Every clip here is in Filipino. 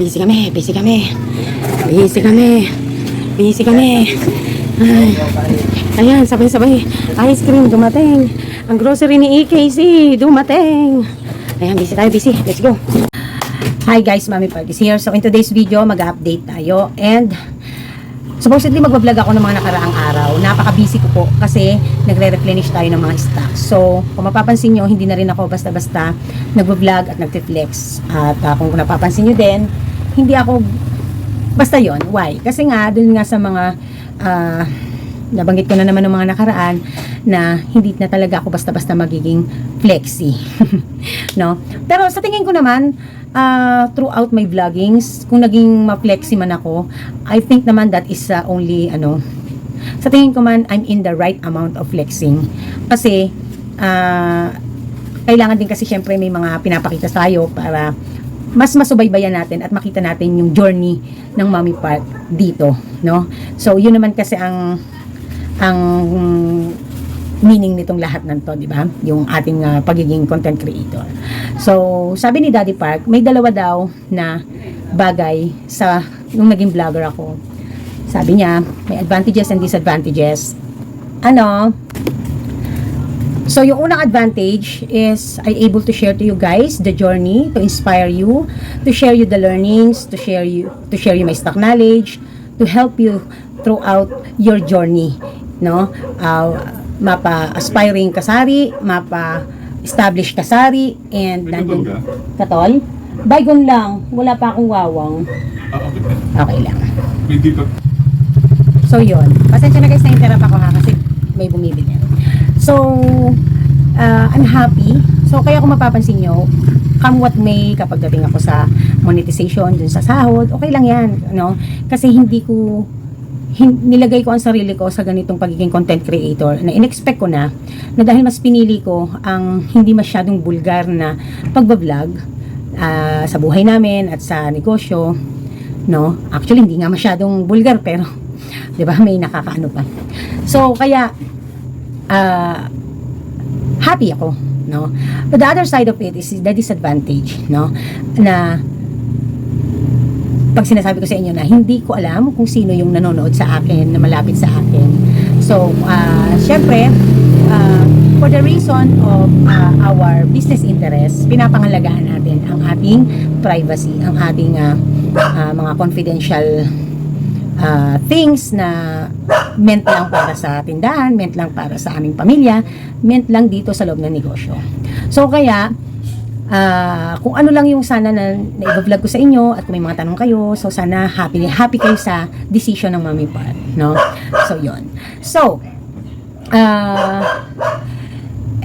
busy kami, busy kami. Busy kami. Busy kami. Ay. Ayan, sabay-sabay. Ice cream, dumating. Ang grocery ni EKC, dumating. Ayan, busy tayo, busy. Let's go. Hi guys, Mami Pag is here. So in today's video, mag-update tayo. And supposedly magbablog ako ng mga nakaraang araw. Napaka-busy ko po kasi nagre-replenish tayo ng mga stock. So kung mapapansin nyo, hindi na rin ako basta-basta nagbablog at nagte-flex. At uh, kung napapansin nyo din, hindi ako basta yon Why? Kasi nga, dun nga sa mga ah, nabanggit ko na naman ng mga nakaraan na hindi na talaga ako basta-basta magiging flexi. no? Pero sa tingin ko naman, ah, throughout my vloggings, kung naging ma-flexi man ako, I think naman that is ah, only, ano, sa tingin ko man, I'm in the right amount of flexing. Kasi, ah, kailangan din kasi syempre may mga pinapakita tayo para mas masubaybayan natin at makita natin yung journey ng Mommy Part dito, no? So, yun naman kasi ang ang meaning nitong lahat ng to, di ba? Yung ating ah, pagiging content creator. So, sabi ni Daddy Park, may dalawa daw na bagay sa nung naging vlogger ako. Sabi niya, may advantages and disadvantages. Ano? So, yung unang advantage is I able to share to you guys the journey, to inspire you, to share you the learnings, to share you to share you my stock knowledge, to help you throughout your journey, no? Uh, mapa aspiring kasari, mapa established kasari and May nandun tugon katol. Baygon lang, wala pa akong wawang. Ah, okay. Okay lang. May dito. So, yun. Pasensya na guys, na-interrupt ako ha kasi may bumibili. So, uh, I'm happy. So, kaya kung mapapansin nyo, come what may kapag dating ako sa monetization, dun sa sahod, okay lang yan. No? Kasi hindi ko hin- nilagay ko ang sarili ko sa ganitong pagiging content creator na in-expect ko na na dahil mas pinili ko ang hindi masyadong bulgar na pagbablog ah, sa buhay namin at sa negosyo no actually hindi nga masyadong bulgar pero 'di ba may nakakaano pa so kaya ah, happy ako no? But the other side of it is the disadvantage no? Na pag sinasabi ko sa inyo na hindi ko alam kung sino yung nanonood sa akin na malapit sa akin. So uh, syempre ah, for the reason of ah, our business interest pinapangalagaan natin ang ating privacy ang ating ah, ah, mga confidential ah, things na meant lang para sa tindahan, meant lang para sa aming pamilya, meant lang dito sa loob ng negosyo. So kaya, ah, kung ano lang yung sana na na-vlog ko sa inyo at kung may mga tanong kayo, so sana happy happy kayo sa decision ng Mami Pat, no? So yon. So, ah,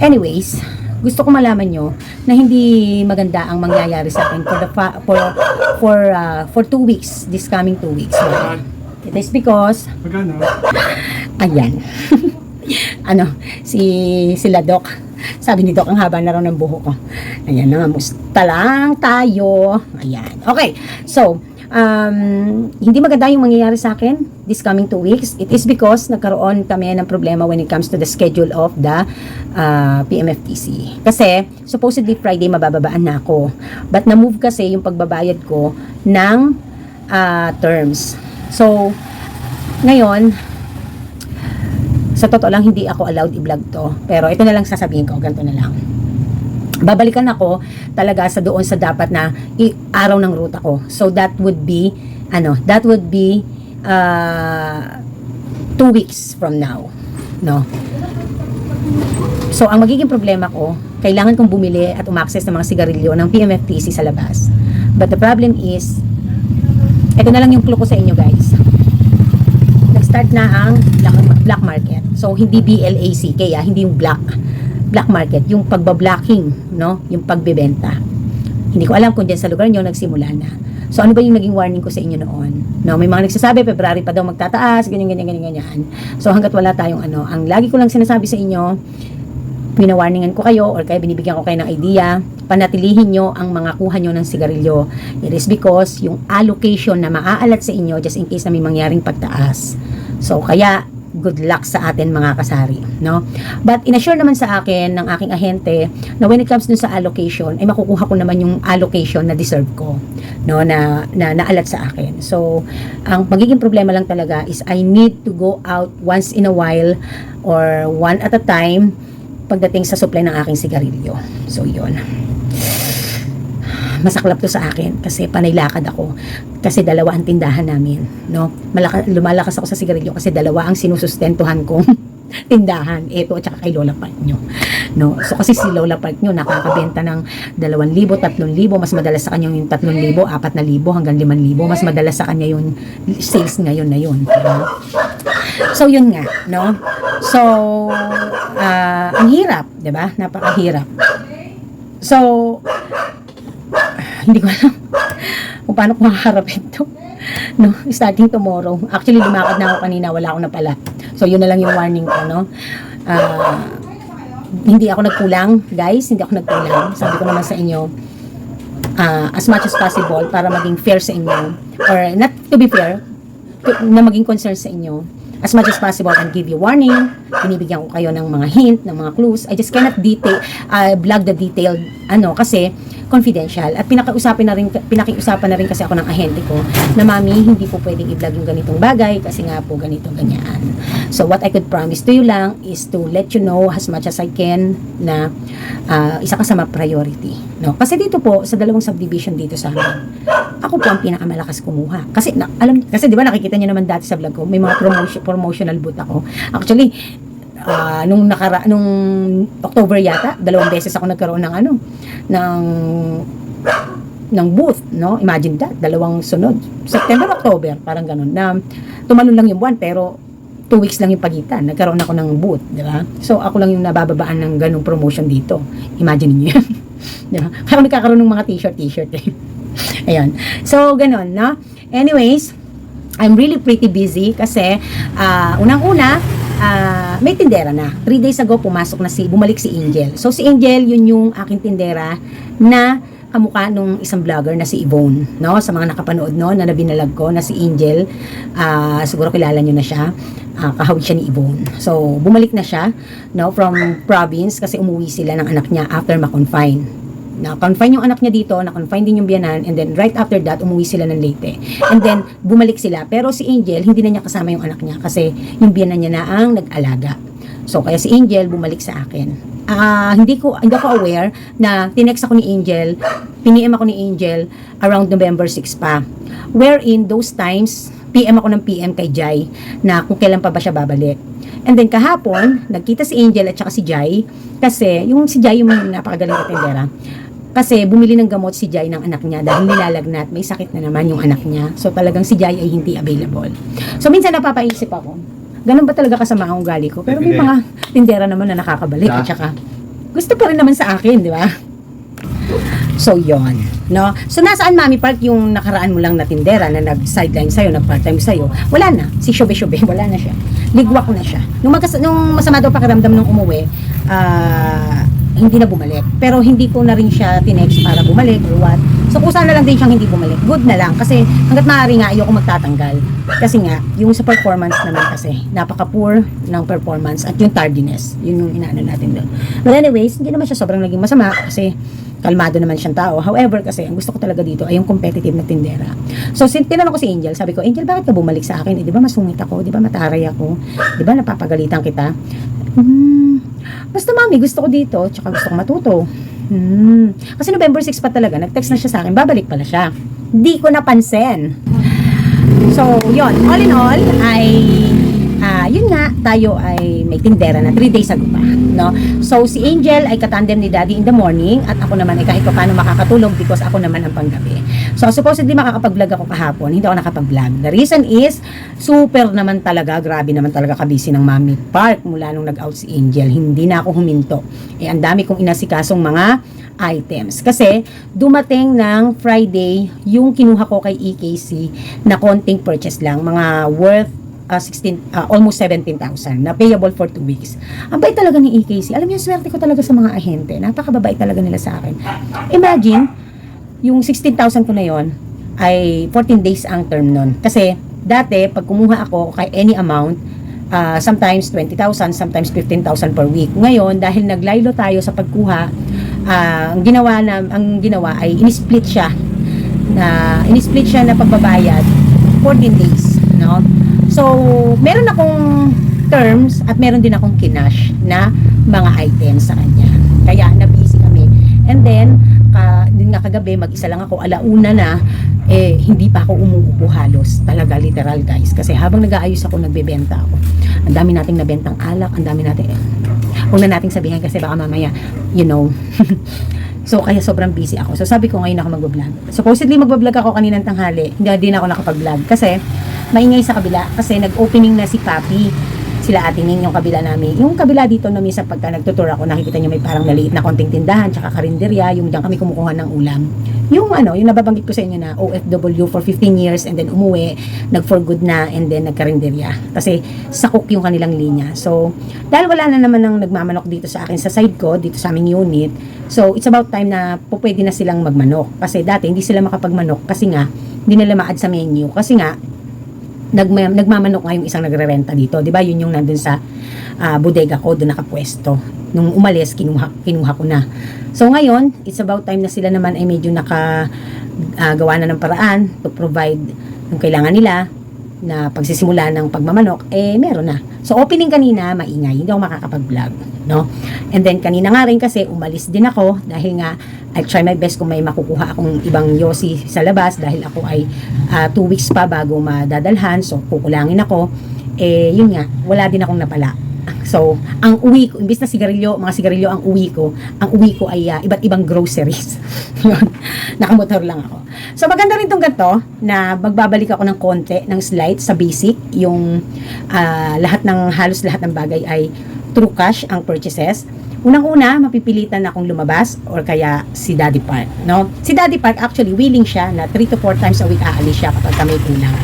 anyways, gusto ko malaman nyo na hindi maganda ang mangyayari sa akin for the for for ah, for two weeks, this coming two weeks. Why? It is because Magkano? Ayan. ano, si sila Doc. Sabi ni Doc, ang haba na raw ng buho ko. Ayan na, musta lang tayo. Ayan. Okay. So, um, hindi maganda yung mangyayari sa akin this coming two weeks. It is because nagkaroon kami ng problema when it comes to the schedule of the uh, PMFTC. Kasi, supposedly Friday mabababaan na ako. But na-move kasi yung pagbabayad ko ng uh, terms. So, ngayon, sa totoo lang, hindi ako allowed i-vlog to. Pero ito na lang sasabihin ko, ganito na lang. Babalikan ako talaga sa doon sa dapat na araw ng ruta ko. So that would be, ano, that would be uh, two weeks from now. No? So, ang magiging problema ko, kailangan kong bumili at umaccess ng mga sigarilyo ng PMFTC sa labas. But the problem is, ito na lang yung clue ko sa inyo guys. Nag-start na ang black, market. So, hindi BLACK, ah, hindi yung black. Black market, yung pagbablocking, no? Yung pagbebenta. Hindi ko alam kung dyan sa lugar nyo nagsimula na. So, ano ba yung naging warning ko sa inyo noon? No, may mga nagsasabi, February pa daw magtataas, ganyan, ganyan, ganyan, ganyan. So, hanggat wala tayong ano, ang lagi ko lang sinasabi sa inyo, pinawarningan ko kayo or kaya binibigyan ko kayo ng idea, panatilihin nyo ang mga kuha nyo ng sigarilyo. It is because yung allocation na maaalat sa inyo just in case na may mangyaring pagtaas. So, kaya good luck sa atin mga kasari, no? But inassure naman sa akin ng aking ahente na when it comes dun sa allocation, ay makukuha ko naman yung allocation na deserve ko, no? Na, na naalat sa akin. So, ang magiging problema lang talaga is I need to go out once in a while or one at a time pagdating sa supply ng aking sigarilyo. So, yun masaklap to sa akin kasi panay lakad ako. Kasi dalawa ang tindahan namin no? Malaka, lumalakas ako sa sigarilyo kasi dalawa ang sinusustentuhan kong tindahan. Ito at saka kay Lola Park nyo no? So kasi si Lola Park nyo nakakabenta ng 2,000 3,000 mas madalas sa kanya yung 3,000 4,000 hanggang 5,000 mas madalas sa kanya yung sales ngayon na yun diba? so yun nga no? So ah, ang hirap 'di ba? Napakahirap. So hindi ko alam kung paano ko makaharapin to. No, starting tomorrow. Actually, lumakad na ako kanina, wala ako na pala. So, yun na lang yung warning ko, no? Ah, hindi ako nagkulang, guys. Hindi ako nagkulang. Sabi ko naman sa inyo, ah, as much as possible para maging fair sa inyo. Or not to be fair, to- na maging concern sa inyo. As much as possible, and give you warning. Binibigyan ko kayo ng mga hint, ng mga clues. I just cannot detail, uh, vlog the detailed, ano, kasi confidential. At pinakiusapan na rin, pinakiusapan na rin kasi ako ng ahente ko na mami, hindi po pwedeng i-vlog yung ganitong bagay kasi nga po ganito, ganyan. So, what I could promise to you lang is to let you know as much as I can na ah, isa ka sa mga priority. No? Kasi dito po, sa dalawang subdivision dito sa amin, ako po ang pinakamalakas kumuha. Kasi, na, alam, kasi di ba nakikita niyo naman dati sa vlog ko, may mga promotion, promotional booth ako. Actually, ah, nung nakara nung October yata, dalawang beses ako nagkaroon ng ano, ng ng booth, no? Imagine that, dalawang sunod. September, October, parang ganun. Na tumalon lang yung buwan, pero two weeks lang yung pagitan. Nagkaroon ako ng booth, di ba? So, ako lang yung nabababaan ng ganung promotion dito. Imagine niyo yan. di ba? Kaya nagkakaroon ng mga t-shirt, t-shirt eh. Ayan. So, ganun, no? Anyways, I'm really pretty busy kasi ah, unang-una, ah, may tindera na. Three days ago, pumasok na si, bumalik si Angel. So, si Angel, yun yung aking tindera na kamukha nung isang vlogger na si Yvonne, no? Sa mga nakapanood no, na nabinalag ko na si Angel, ah, siguro kilala nyo na siya. Ah, kahawig siya ni Yvonne. So, bumalik na siya, no, from province kasi umuwi sila ng anak niya after ma-confine na-confine yung anak niya dito, na-confine din yung biyanan, and then right after that, umuwi sila ng Leyte. And then, bumalik sila. Pero si Angel, hindi na niya kasama yung anak niya kasi yung biyanan niya na ang nag-alaga. So, kaya si Angel bumalik sa akin. Ah, hindi ko hindi ako aware na tinext ako ni Angel, piniem ako ni Angel around November 6 pa. Wherein those times, PM ako ng PM kay Jai na kung kailan pa ba siya babalik. And then kahapon, nagkita si Angel at saka si Jai kasi yung si Jai yung napakagaling na. Kasi bumili ng gamot si Jai ng anak niya dahil nilalagnat, may sakit na naman yung anak niya. So talagang si Jai ay hindi available. So minsan napapaisip ako, ganun ba talaga kasama ang ugali ko? Pero may mga tindera naman na nakakabalik at saka gusto pa rin naman sa akin, di ba? So, yon no? So, nasaan Mami Park yung nakaraan mo lang na tindera na nag-sideline sa'yo, nag-part-time sa'yo? Wala na. Si Shobe-Shobe, wala na siya. Ligwak na siya. Nung, magkas- nung masama daw pakiramdam nung umuwi, ah, hindi na bumalik. Pero hindi ko na rin siya tinext para bumalik or what. So, kusa na lang din siyang hindi bumalik. Good na lang. Kasi hanggat maaari nga, ayoko magtatanggal. Kasi nga, yung sa performance naman kasi, napaka-poor ng performance at yung tardiness. Yun yung inaano natin doon. But anyways, hindi naman siya sobrang naging masama kasi kalmado naman siyang tao. However, kasi ang gusto ko talaga dito ay yung competitive na tindera. So, sin tinanong ko si Angel, sabi ko, Angel, bakit ka bumalik sa akin? Eh, di ba masungit ako? Di ba mataray ako? Di ba napapagalitan kita? Hmm, basta mami, gusto ko dito, tsaka gusto ko matuto. Hmm. Kasi November 6 pa talaga, nag-text na siya sa akin, babalik pala siya. Di ko napansin. So, yon All in all, ay, ah, yun nga, tayo ay may tindera na 3 days ago pa. No? So, si Angel ay katandem ni Daddy in the morning at ako naman ay kahit pa paano makakatulog because ako naman ang panggabi. So, supposedly makakapag-vlog ako kahapon, hindi ako nakapag-vlog. The reason is, super naman talaga, grabe naman talaga kabisi ng Mami Park mula nung nag-out si Angel. Hindi na ako huminto. Eh, ang dami kong inasikasong mga items. Kasi, dumating ng Friday, yung kinuha ko kay EKC na konting purchase lang, mga worth uh, 16, uh, almost 17,000 na payable for 2 weeks. Ang bait talaga ni EKC. Alam niyo, swerte ko talaga sa mga ahente. Napakababait talaga nila sa akin. Imagine, yung 16,000 ko na yon ay 14 days ang term nun. Kasi, dati, pag kumuha ako kay any amount, ah, sometimes 20,000, sometimes 15,000 per week. Ngayon, dahil naglaylo tayo sa pagkuha, ah, ang ginawa na ang ginawa ay in-split siya na in-split siya na pagbabayad 14 days, no? So, meron akong terms at meron din akong kinash na mga items sa kanya. Kaya na-busy kami. And then, ka, din nga kagabi, mag-isa lang ako, alauna na, eh, hindi pa ako umuupo halos. Talaga, literal guys. Kasi habang nag-aayos ako, nagbebenta ako. Ang dami nating nabentang alak, ang dami nating, huwag na nating sabihin kasi baka mamaya, you know, So, kaya sobrang busy ako. So, sabi ko ngayon ako mag-vlog. Supposedly, mag-vlog ako kaninang tanghali. Hindi din ako nakapag-vlog. Kasi, maingay sa kabila. Kasi, nag-opening na si Papi. Sila ating yung kabila namin. Yung kabila dito, no, minsan pagka nagtutour ako, nakikita nyo may parang maliit na konting tindahan, tsaka karinderya, yung diyan kami kumukuha ng ulam. Yung ano, yung nababanggit ko sa inyo na OFW for 15 years and then umuwi, nag for good na and then nagkarinderya. Kasi sakok yung kanilang linya. So, dahil wala na naman ng nagmamanok dito sa akin sa side ko, dito sa aming unit, so it's about time na po pwede na silang magmanok. Kasi dati hindi sila makapagmanok kasi nga, hindi nila ma-add sa menu. Kasi nga, nagma, nagmamanok nga yung isang nagre-renta dito. 'Di ba? Yun yung nandun sa ah, bodega ko, doon nakapwesto. Nung umalis, kinuha, kinuha ko na. So ngayon, it's about time na sila naman ay medyo naka ah, gawa na ng paraan to provide yung kailangan nila na pagsisimula ng pagmamanok, eh meron na. So opening kanina, maingay, hindi ako makakapag-vlog, no? And then kanina nga rin kasi umalis din ako dahil nga I try my best kung may makukuha akong ibang yosi sa labas dahil ako ay ah, two weeks pa bago madadalhan, so kukulangin ako. Eh yun nga, wala din akong napala. So, ang uwi ko, imbis na sigarilyo, mga sigarilyo ang uwi ko, ang uwi ko ay ah, iba't ibang groceries. Nakamotor lang ako. So, maganda rin tong ganito na magbabalik ako ng konti ng slide sa basic, yung ah, lahat ng, halos lahat ng bagay ay true cash ang purchases. Unang-una, mapipilitan akong lumabas or kaya si Daddy Park, no? Si Daddy Park actually willing siya na 3 to 4 times a week aalis siya kapag kami kulang.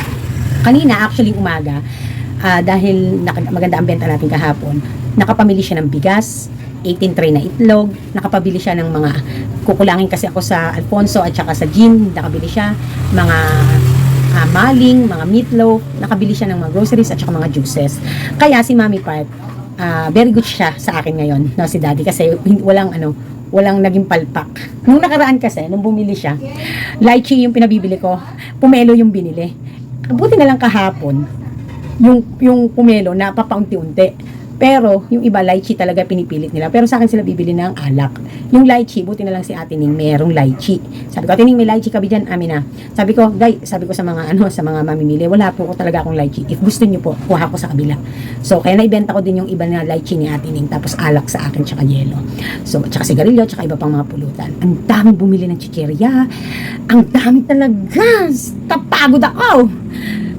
Kanina, actually umaga, ah, dahil maganda ang benta natin kahapon, nakapamili siya ng bigas, 18 tray na itlog, nakapabili siya ng mga, kukulangin kasi ako sa Alfonso at saka sa gin, nakabili siya, mga ah, maling, mga meatloaf, nakabili siya ng mga groceries at saka mga juices. Kaya si Mami Pat, ah, very good siya sa akin ngayon, no, si Daddy, kasi walang ano, walang naging palpak. Nung nakaraan kasi, nung bumili siya, lychee yung pinabibili ko, pumelo yung binili. Buti na lang kahapon, yung yung pumelo na papaunti-unti. Pero yung iba lychee talaga pinipilit nila. Pero sa akin sila bibili ng alak. Yung lychee, buti na lang si Ate Ning merong lychee. Sabi ko, Ate Ning, may lychee ka ba dyan? Amin. Sabi ko, guys, sabi ko sa mga ano, sa mga mamimili, wala po ko talaga akong lychee. If gusto niyo po, kuha ko sa kabila. So, kaya naibenta ko din yung iba na lychee ni Ate Ning, tapos alak sa akin, tsaka yelo. So, tsaka sigarilyo, tsaka iba pang mga pulutan. Ang daming bumili ng chicheria. Ang dami talaga. Kapagod ako.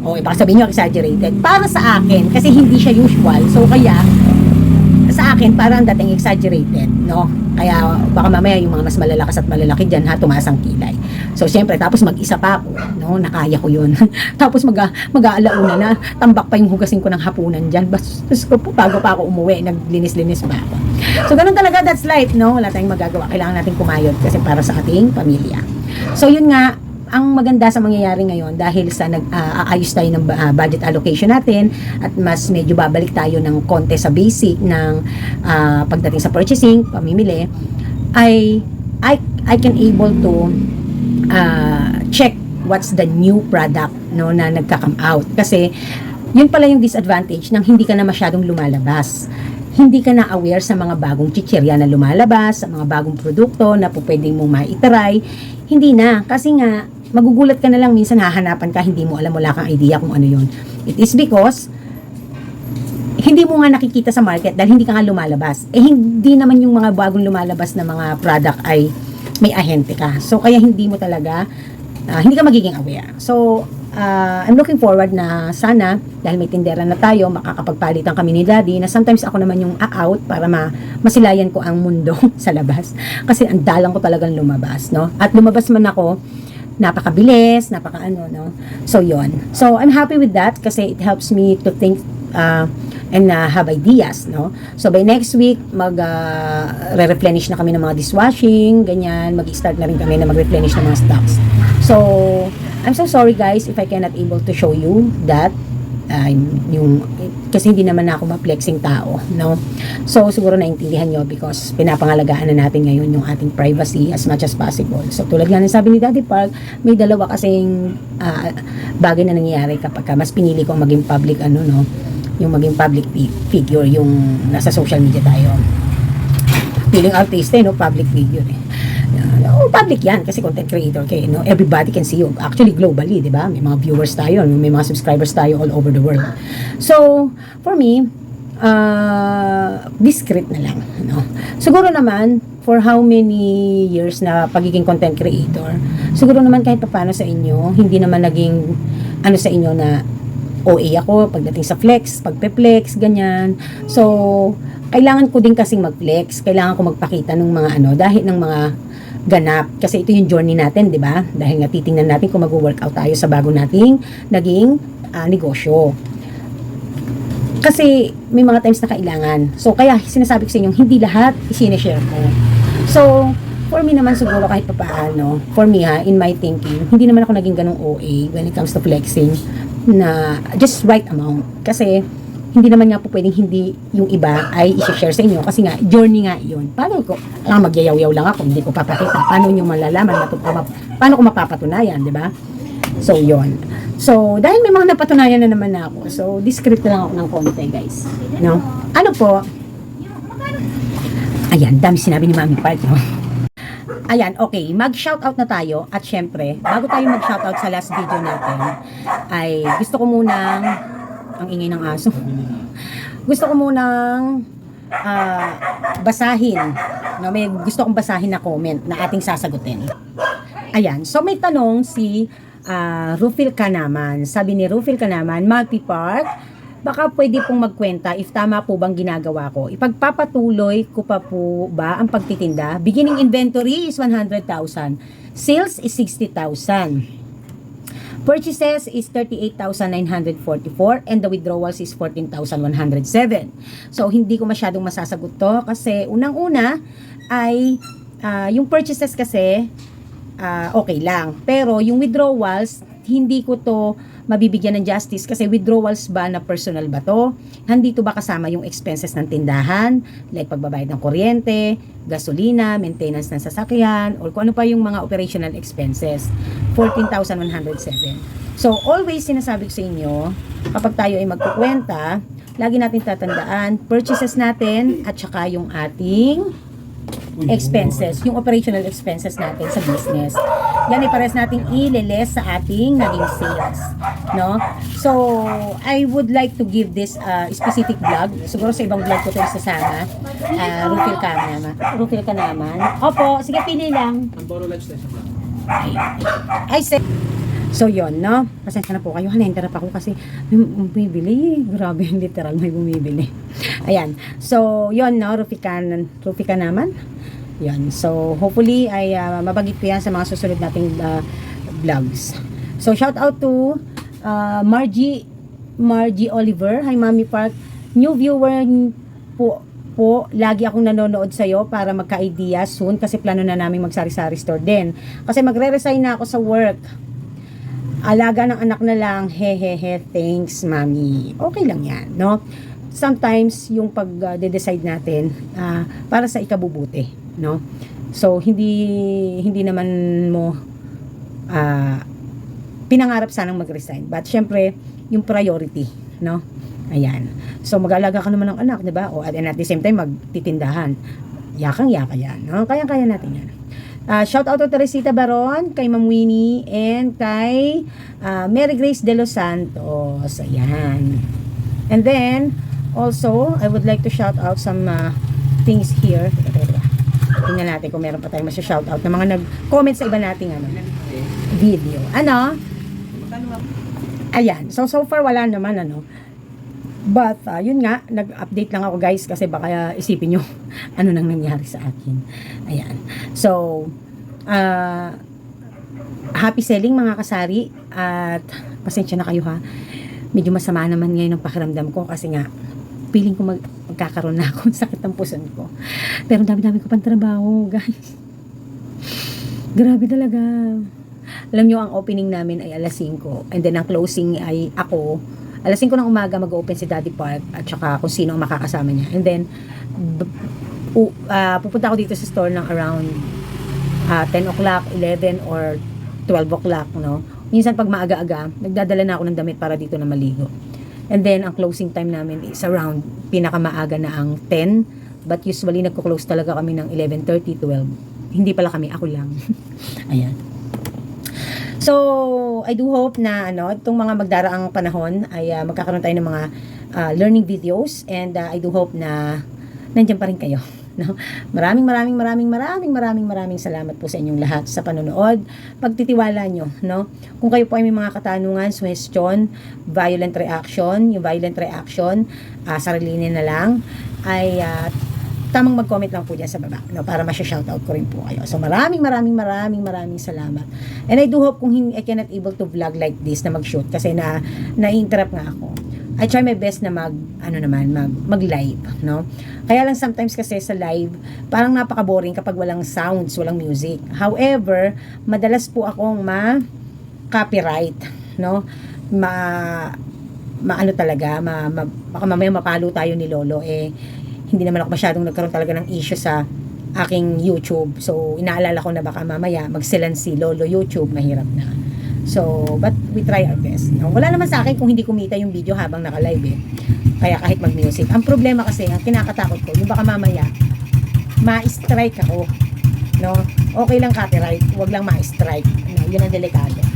O, baka sabihin nyo exaggerated. Para sa akin, kasi hindi siya usual. So, kaya, sa akin, parang dating exaggerated, no? Kaya, baka mamaya yung mga mas malalakas at malalaki dyan, ha, tumaas ang kilay. So, syempre, tapos mag-isa pa ako, no? Nakaya ko yun. tapos mag, mag-aalauna na, tambak pa yung hugasin ko ng hapunan dyan. Bas, bas ko po, bago pa ako umuwi, naglinis-linis pa ako. So, ganun talaga, that's life, no? Wala tayong magagawa. Kailangan natin kumayod kasi para sa ating pamilya. So, yun nga, ang maganda sa mangyayari ngayon dahil sa nag ah, aayos tayo ng ah, budget allocation natin at mas medyo babalik tayo ng konti sa basic ng ah, pagdating sa purchasing, pamimili ay I I can able to ah, check what's the new product no na nagka-come out kasi yun pala yung disadvantage ng hindi ka na masyadong lumalabas hindi ka na aware sa mga bagong chichirya na lumalabas, sa mga bagong produkto na po pwedeng mong maitry. Hindi na. Kasi nga, magugulat ka na lang minsan hahanapan ka, hindi mo alam, wala kang idea kung ano yun. It is because hindi mo nga nakikita sa market dahil hindi ka nga lumalabas. Eh, hindi naman yung mga bagong lumalabas na mga product ay may ahente ka. So, kaya hindi mo talaga, ah, hindi ka magiging aware. So, ah, I'm looking forward na sana, dahil may tindera na tayo, makakapagpalitan kami ni Daddy, na sometimes ako naman yung out para ma masilayan ko ang mundo sa labas. Kasi ang dalang ko talagang lumabas, no? At lumabas man ako, napakabilis, napakaano, no? So, yon So, I'm happy with that kasi it helps me to think uh, and uh, have ideas, no? So, by next week, mag uh, re-replenish na kami ng mga dishwashing, ganyan, mag-start na rin kami na mag-replenish ng mga stocks. So, I'm so sorry guys if I cannot able to show you that uh, yung kasi hindi naman ako ma-flexing tao, no? So, siguro naintindihan nyo because pinapangalagaan na natin ngayon yung ating privacy as much as possible. So, tulad nga ng sabi ni Daddy Park, may dalawa kasing ah, bagay na nangyayari kapag ka mas pinili kong maging public, ano, no? Yung maging public fi- figure, yung nasa social media tayo. Feeling artist, eh, no? Public figure, eh. Public yan kasi content creator kay no? Everybody can see you. Actually globally di ba? May mga viewers tayo may mga subscribers tayo all over the world. So for me uh, discreet na lang no? Siguro naman for how many years na pagiging content creator siguro naman kahit paano sa inyo hindi naman naging ano sa inyo na OA ako pagdating sa flex, pagpe-flex, ganyan. So, kailangan ko din kasing mag-flex, kailangan ko magpakita ng mga ano, dahil ng mga ganap. Kasi ito yung journey natin, di ba? Dahil nga titingnan natin kung mag-workout tayo sa bago nating naging ah, negosyo. Kasi may mga times na kailangan. So, kaya sinasabi ko sa inyo, hindi lahat isineshare ko. So, for me naman siguro kahit pa paano, for me ha, in my thinking, hindi naman ako naging ganong OA when it comes to flexing na just right amount. Kasi, hindi naman nga po pwedeng hindi yung iba ay i-share sa inyo kasi nga, journey nga yun. Paano ko, lang magyayaw-yaw lang ako, hindi ko papakita. Paano nyo malalaman, matu- pa- paano ko mapapatunayan, di ba? So, yon So, dahil may mga napatunayan na naman ako, so, discreet na lang ako ng konti, guys. No? Ano po? Ayan, dami sinabi ni Mami Park, no? Ayan, okay. Mag-shoutout na tayo. At syempre, bago tayo mag-shoutout sa last video natin, ay gusto ko munang, ang ingay ng aso, gusto ko munang ah, basahin. No, may gusto kong basahin na comment na ating sasagutin. Ayan, so may tanong si ah, Rufil Kanaman. Sabi ni Rufil Kanaman, Magpi Park, baka pwede pong magkwenta if tama po bang ginagawa ko. Ipagpapatuloy ko pa po ba ang pagtitinda? Beginning inventory is 100,000. Sales is 60,000. Purchases is 38,944 and the withdrawals is 14,107. So, hindi ko masyadong masasagot to kasi unang-una ay ah, yung purchases kasi ah, okay lang. Pero yung withdrawals, hindi ko to mabibigyan ng justice kasi withdrawals ba na personal ba to? Hindi to ba kasama yung expenses ng tindahan, like pagbabayad ng kuryente, gasolina, maintenance ng sasakyan, or kung ano pa yung mga operational expenses. 14,107. So, always sinasabi ko sa inyo, kapag tayo ay magkukwenta, lagi natin tatandaan, purchases natin at saka yung ating expenses, yung operational expenses natin sa business. Yan ay pares nating ililes sa ating naging sales. No? So, I would like to give this uh, specific vlog. Siguro sa ibang vlog ko ito isasama. Uh, Rufil ka naman. Rufil ka naman. Opo, sige pili lang. Ay, ay, say. So, yon no? Pasensya na po kayo. Hanenterap ako kasi may bumibili. Grabe, literal may bumibili. Ayan. So, yon no? Rufikan, Rufika naman. Yan. So, hopefully ay uh, mabagit ko yan sa mga susunod nating uh, vlogs. So, shout out to uh, Margie Margie Oliver. Hi, Mami Park. New viewer po po, lagi akong nanonood sa'yo para magka-idea soon kasi plano na namin magsari-sari store din. Kasi magre-resign na ako sa work. Alaga ng anak na lang, hehehe, thanks, mami. Okay lang yan, no? Sometimes, yung pag-decide natin, ah, para sa ikabubuti, no? So, hindi, hindi naman mo, ah, pinangarap sanang mag-resign. But, syempre, yung priority, no? Ayan. So, mag-alaga ka naman ng anak, di ba? O, and at the same time, magtitindahan. Yakang-yaka yan, no? Kayang-kaya natin yan. Uh, shout out to Teresita Baron, kay Ma'am Winnie, and kay ah, Mary Grace De Los Santos. Ayan. And then, also, I would like to shout out some ah, things here. Tingnan natin kung meron pa tayong masya-shout out ng mga nag-comment sa iba nating ano, video. Ano? Ayan. So, so far, wala naman, ano. But, ah, yun nga, nag-update lang ako guys kasi baka isipin nyo ano nang nangyari sa akin. Ayan. So, ah, happy selling mga kasari at pasensya na kayo ha. Medyo masama naman ngayon ang pakiramdam ko kasi nga, feeling ko mag magkakaroon na ako ng sakit ng puson ko. Pero dami-dami ko pang trabaho, guys. Grabe talaga. Alam nyo, ang opening namin ay alas 5. And then, ang closing ay ako Alas 5 ng umaga mag-open si Daddy Park at saka kung sino ang makakasama niya. And then, ah, pupunta ako dito sa store ng around ah, 10 o'clock, 11 or 12 o'clock, no? Minsan pag maaga-aga, nagdadala na ako ng damit para dito na maligo. And then, ang closing time namin is around pinakamaaga na ang 10. But usually, nagko-close talaga kami ng 11.30, 12. Hindi pala kami, ako lang. Ayan. So, I do hope na ano, itong mga magdaraang panahon ay ah, magkakaroon tayo ng mga ah, learning videos and ah, I do hope na nandiyan pa rin kayo. No? Maraming maraming maraming maraming maraming maraming salamat po sa inyong lahat sa panonood, pagtitiwala nyo, no? Kung kayo po ay may mga katanungan, suggestion, violent reaction, yung violent reaction, ah, sarilinin na lang, ay ah, tamang mag-comment lang po dyan sa baba, no? Para masya-shoutout ko rin po kayo. So maraming maraming maraming maraming salamat. And I do hope kung I cannot able to vlog like this na mag-shoot kasi na na-interrupt nga ako. I try my best na mag ano naman mag mag-live, no? Kaya lang sometimes kasi sa live, parang napaka-boring kapag walang sounds, walang music. However, madalas po akong ma copyright, no? Ma maano talaga, ma, ma, baka mamaya mapalo tayo ni Lolo eh hindi naman ako masyadong nagkaroon talaga ng issue sa aking YouTube. So, inaalala ko na baka mamaya magsilan si Lolo YouTube, mahirap na. So, but we try our best. No? Wala naman sa akin kung hindi kumita yung video habang naka-live eh. Kaya kahit mag-music. Ang problema kasi, ang kinakatakot ko, yung baka mamaya, ma-strike ako. No? Okay lang copyright, wag lang ma-strike. No? Yun ang delikado.